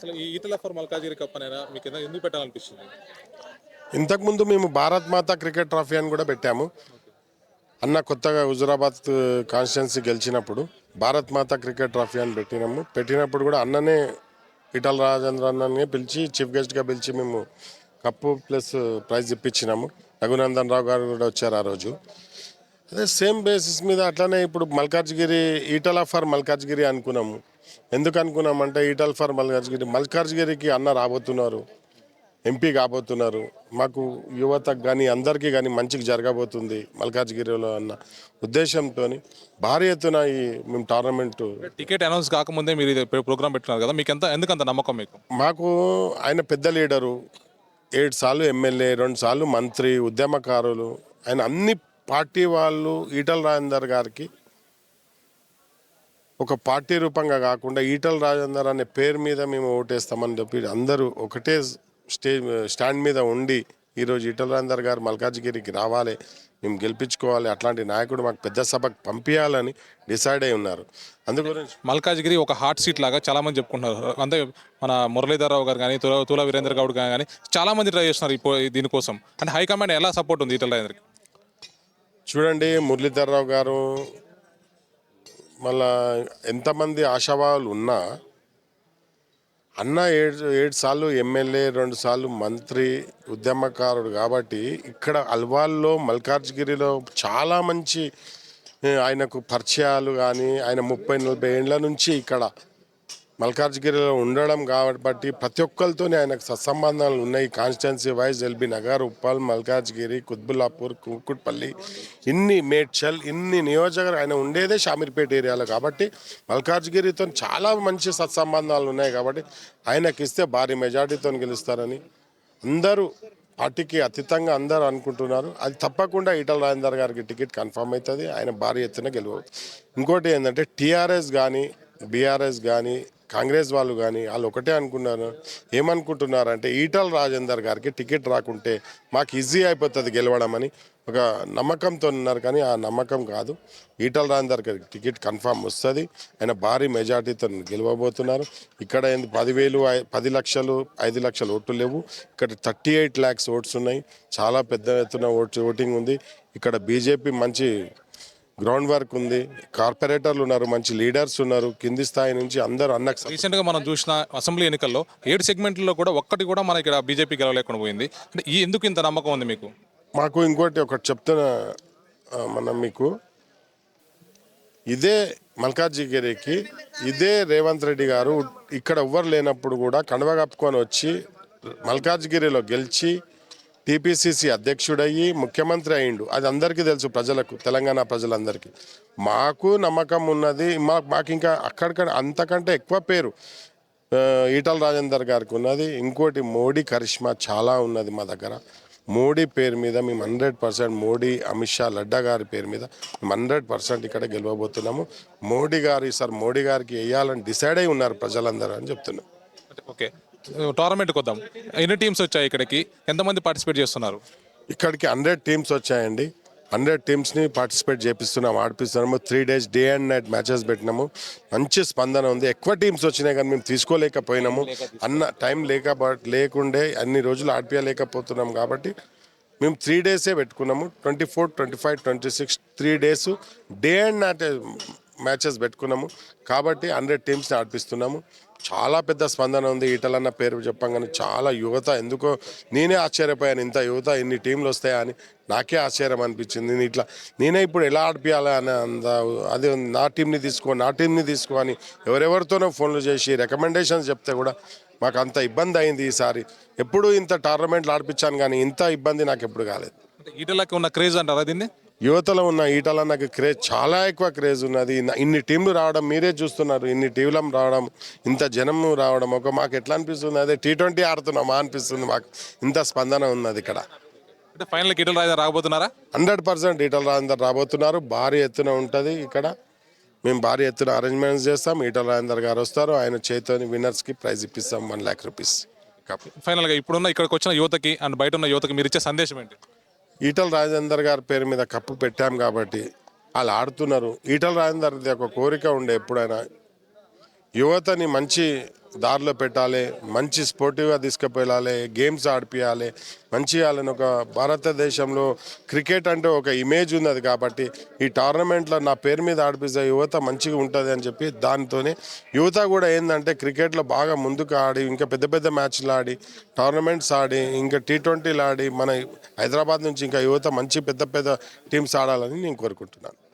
అసలు ఈ Etela for Malkajgiri cup అనేది మీకు ఎందుకు- పెట్టాలనిపిస్తుంది? ఇంతకుముందు మేము భారత్ మాత క్రికెట్ ట్రోఫీ అని కూడా పెట్టాము. అన్న కొత్తగా హుజురాబాద్ కాన్స్టిట్యున్సీ గెలిచినప్పుడు భారత్ మాత క్రికెట్ ట్రోఫీ అని పెట్టినాము. పెట్టినప్పుడు కూడా అన్ననే ఇటల రాజేంద్ర అన్ననే పిలిచి చీఫ్ గెస్ట్గా పిలిచి మేము కప్పు ప్లస్ ప్రైజ్ ఇప్పించినాము. రఘునందన్ రావు గారు కూడా వచ్చారు ఆ రోజు. అదే సేమ్ బేసిస్ మీద అట్లనే ఇప్పుడు మల్కాజ్గిరి ఈటల ఫర్ మల్కాజ్గిరి అనుకున్నాము. ఎందుకు అనుకున్నామంటే ఈటల్ ఫర్ మల్కాజ్గిరి మల్కాజ్గిరికి అన్న రాబోతున్నారు. ఎంపీ కాబోతున్నారు. మాకు యువతకు కానీ అందరికీ కానీ మంచిగా జరగబోతుంది మల్కాజ్గిరిలో అన్న ఉద్దేశంతో భారీ ఎత్తున ఈ మేము టోర్నమెంట్ టికెట్ అనౌన్స్ కాకముందే మీరు ఇది ప్రోగ్రామ్ పెట్టున్నారు కదా మీకు ఎంత ఎందుకు అంత నమ్మకం మీకు? మాకు ఆయన పెద్ద లీడరు ఏడు సార్లు ఎమ్మెల్యే రెండు సార్లు మంత్రి ఉద్యమకారులు ఆయన అన్ని పార్టీ వాళ్ళు ఈటల రాజేందర్ గారికి ఒక పార్టీ రూపంగా కాకుండా ఈటల రాజేందర్ అనే పేరు మీద మేము ఓటేస్తామని చెప్పి అందరూ ఒకటే స్టేజ్ స్టాండ్ మీద ఉండి ఈరోజు ఈటల రాజేందర్ గారు మల్కాజ్గిరికి రావాలి మేము గెలిపించుకోవాలి అట్లాంటి నాయకుడు మాకు పెద్ద సభకు పంపించాలని డిసైడ్ అయి ఉన్నారు. అందు గురించి మల్కాజ్గిరి ఒక హాట్ సీట్ లాగా చాలా మంది చెప్పుకుంటున్నారు. అంటే మన మురళీధరరావు గారు కానీ తుల తుల వీరేంద్ర గౌడ్ గారు కానీ చాలా మంది ట్రై చేస్తున్నారు ఇప్పుడు దీనికోసం. అంటే హైకమాండ్ ఎలా సపోర్ట్ ఉంది ఈటల రాజేంద్రకి? చూడండి మురళీధర్రావు గారు మళ్ళా ఎంతమంది ఆశావాహులు ఉన్నా అన్న ఏడు ఏడు సార్లు ఎమ్మెల్యే రెండు సార్లు మంత్రి ఉద్యమకారుడు కాబట్టి ఇక్కడ అల్వాల్లో మల్కాజ్గిరిలో చాలా మంచి ఆయనకు పరిచయాలు కానీ ఆయన ముప్పై నలభై ఏళ్ళ నుంచి ఇక్కడ మల్కాజ్గిరిలో ఉండడం కాబట్టి ప్రతి ఒక్కరితోనే ఆయనకు సత్సంబంధాలు ఉన్నాయి. Constituency wise LB Nagar Uppal Malkajgiri Qutbullapur Kukatpally ఇన్ని మేడ్చల్ ఇన్ని నియోజకవర్గం ఆయన ఉండేదే షామీర్పేట ఏరియాలో కాబట్టి మల్కాజ్గిరితో చాలా మంచి సత్సంబంధాలు ఉన్నాయి కాబట్టి ఆయనకి ఇస్తే భారీ మెజార్టీతో గెలుస్తారని అందరూ పార్టీకి అతీతంగా అందరూ అనుకుంటున్నారు. అది తప్పకుండా ఈటల రాజేందర్ గారికి టికెట్ కన్ఫర్మ్ అవుతుంది. ఆయన భారీ ఎత్తున గెలవచ్చు ఇంకోటి ఏంటంటే టీఆర్ఎస్ కానీ బీఆర్ఎస్ కానీ కాంగ్రెస్ వాళ్ళు కానీ వాళ్ళు ఒకటే అనుకున్నారు. ఏమనుకుంటున్నారంటే ఈటల రాజేందర్ గారికి టికెట్ రాకుంటే మాకు ఈజీ అయిపోతుంది గెలవడం అని ఒక నమ్మకంతో ఉన్నారు కానీ ఆ నమ్మకం కాదు. ఈటల రాజేందర్ గారికి టికెట్ కన్ఫర్మ్ వస్తుంది. ఆయన భారీ మెజార్టీతో గెలవబోతున్నారు. ఇక్కడ ఏంది పదివేలు ఐ- పది లక్షలు ఐదు లక్షలు ఓట్లు లేవు. ఇక్కడ థర్టీ ఎయిట్ ల్యాక్స్ ఓట్స్ ఉన్నాయి. చాలా పెద్ద ఎత్తున ఓట్ ఓటింగ్ ఉంది. ఇక్కడ బీజేపీ మంచి గ్రౌండ్ వర్క్ ఉంది. కార్పొరేటర్లు ఉన్నారు మంచి లీడర్స్ ఉన్నారు. కింది స్థాయి నుంచి అందరూ అన్నకు రీసెంట్గా మనం చూసిన అసెంబ్లీ ఎన్నికల్లో ఏడు సెగ్మెంట్లో కూడా ఒక్కటి కూడా మన ఇక్కడ బీజేపీ గెలవలేకుండా పోయింది. అంటే ఈ ఎందుకు ఇంత నమ్మకం ఉంది మీకు? మాకు ఇంకోటి ఒకటి చెప్తున్నా మనం మీకు. ఇదే మల్కాజిగిరికి ఇదే రేవంత్ రెడ్డి గారు ఇక్కడ ఎవ్వరు లేనప్పుడు కూడా కండవ కప్పుకొని వచ్చి మల్కాజ్గిరిలో గెలిచి టీపీసీసీ అధ్యక్షుడయ్యి ముఖ్యమంత్రి అయిండు అది అందరికీ తెలుసు ప్రజలకు తెలంగాణ ప్రజలందరికీ. మాకు నమ్మకం ఉన్నది మా మాకు ఇంకా అక్కడిక్కడ అంతకంటే ఎక్కువ పేరు ఈటల రాజేందర్ గారికి ఉన్నది. ఇంకోటి మోడీ కరిష్మా చాలా ఉన్నది మా దగ్గర. మోడీ పేరు మీద మేము హండ్రెడ్ పర్సెంట్ మోడీ అమిత్ షా లడ్డా గారి పేరు మీద మేము హండ్రెడ్ పర్సెంట్ ఇక్కడ గెలవబోతున్నాము. మోడీ గారు ఈసారి మోడీ గారికి వేయాలని డిసైడ్ అయి ఉన్నారు ప్రజలందరూ అని చెప్తున్నాం. ఓకే. టోర్నమెంట్కి వద్దాం ఎన్ని టీమ్స్ వచ్చాయి ఇక్కడికి? ఎంతమంది పార్టిసిపేట్ చేస్తున్నారు? ఇక్కడికి హండ్రెడ్ టీమ్స్ వచ్చాయండి. హండ్రెడ్ టీమ్స్ని పార్టిసిపేట్ చేపిస్తున్నాం ఆడిపిస్తున్నాము. Three days day and night matches పెట్టినాము. మంచి స్పందన ఉంది. ఎక్కువ టీమ్స్ వచ్చినాయి కానీ మేము తీసుకోలేకపోయినాము. అన్న టైం లేక లేకుండే అన్ని రోజులు ఆడిపించలేకపోతున్నాం కాబట్టి మేము త్రీ డేసే పెట్టుకున్నాము. Twenty four twenty five twenty six three days day and night matches పెట్టుకున్నాము. కాబట్టి హండ్రెడ్ టీమ్స్ని ఆడిపిస్తున్నాము. చాలా పెద్ద స్పందన ఉంది ఈటలన్న పేరు చెప్పంగానే చాలా యువత ఎందుకో నేనే ఆశ్చర్యపోయాను ఇంత యువత ఇన్ని టీంలు వస్తాయా అని. నాకే ఆశ్చర్యం అనిపించింది. నేను ఇట్లా నేనే ఇప్పుడు ఎలా ఆడిపియాలి అని అంత అది నా టీంని తీసుకో నా టీంని తీసుకో అని ఎవరెవరితోనో ఫోన్లు చేసి రికమెండేషన్స్ చెప్తే కూడా మాకు అంత ఇబ్బంది అయింది ఈసారి. ఎప్పుడు ఇంత టోర్నమెంట్లు ఆడిపించాను కానీ ఇంత ఇబ్బంది నాకు ఎప్పుడు కాలేదు. ఈటలకు ఈటలకి ఉన్న క్రేజ్ అంటారా దీన్ని? యువతలో ఉన్న ఈటల నాకు క్రేజ్ చాలా ఎక్కువ క్రేజ్ ఉన్నది. ఇన్న- టీంలు రావడం మీరే చూస్తున్నారు. ఇన్ని టీంలం రావడం ఇంత జనం రావడం ఒక మాకు ఎట్లా అనిపిస్తుంది? అదే టీ ట్వంటీ ఆడుతున్నామా అనిపిస్తుంది మాకు. ఇంత స్పందన ఉన్నది ఇక్కడ. అంటే ఫైనల్కి ఈటల రాజా రాబోతున్నారా? హండ్రెడ్ పర్సెంట్ ఈటల రాజేందర్ రాబోతున్నారు. భారీ ఎత్తున ఉంటుంది ఇక్కడ. మేము భారీ ఎత్తున అరేంజ్మెంట్స్ చేస్తాం. ఈటల రాజేందర్ గారు వస్తారు. ఆయన చేతోని విన్నర్స్కి ప్రైజ్ ఇప్పిస్తాం. వన్ ల్యాక్ రూపీస్ ఫైనల్గా ఇప్పుడున్న ఇక్కడికి వచ్చిన యువతకి అండ్ బయట ఉన్న యువతకి మీరు ఇచ్చే సందేశం ఏంటి? ఈటల రాజేందర్ గారి పేరు మీద కప్పు పెట్టాం కాబట్టి వాళ్ళు ఆడుతున్నారు. ఈటల రాజేందర్ది ఒక కోరిక ఉండే ఎప్పుడైనా యువతని మంచి దారిలో పెట్టాలి మంచి స్పోర్టివ్గా తీసుకుపోయాలి గేమ్స్ ఆడిపియాలి. మంచి వాళ్ళని ఒక భారతదేశంలో క్రికెట్ అంటే ఒక ఇమేజ్ ఉన్నది కాబట్టి ఈ టోర్నమెంట్లో నా పేరు మీద ఆడిపిస్తే యువత మంచిగా ఉంటుంది అని చెప్పి దానితోనే యువత కూడా ఏంటంటే క్రికెట్లో బాగా ముందుకు ఆడి ఇంకా పెద్ద పెద్ద మ్యాచ్లు ఆడి టోర్నమెంట్స్ ఆడి ఇంకా టీ ట్వంటీలు ఆడి మన హైదరాబాద్ నుంచి ఇంకా యువత మంచి పెద్ద పెద్ద టీమ్స్ ఆడాలని నేను కోరుకుంటున్నాను.